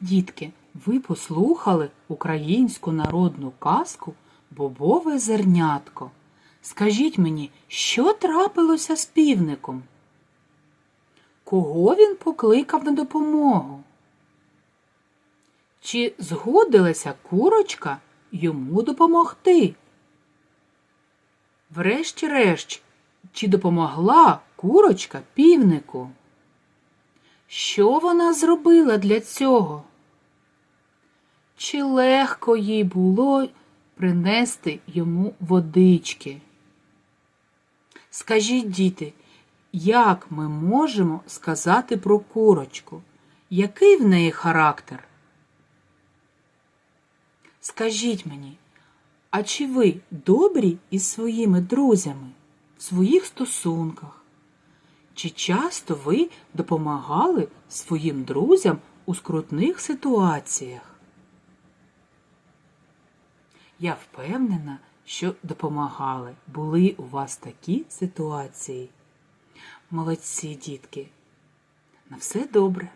Дітки, ви послухали українську народну казку Бобове зернятко. Скажіть мені, що трапилося з півником? Кого він покликав на допомогу? Чи згодилася курочка йому допомогти? Врешті-решт, чи допомогла курочка півнику? Що вона зробила для цього? Чи легко їй було принести йому водички? Скажіть, діти, як ми можемо сказати про курочку? Який в неї характер? Скажіть мені, а чи ви добрі із своїми друзями в своїх стосунках? Чи часто ви допомагали своїм друзям у скрутних ситуаціях? Я впевнена, що допомагали. Були у вас такі ситуації. Молодці, дітки. На все добре.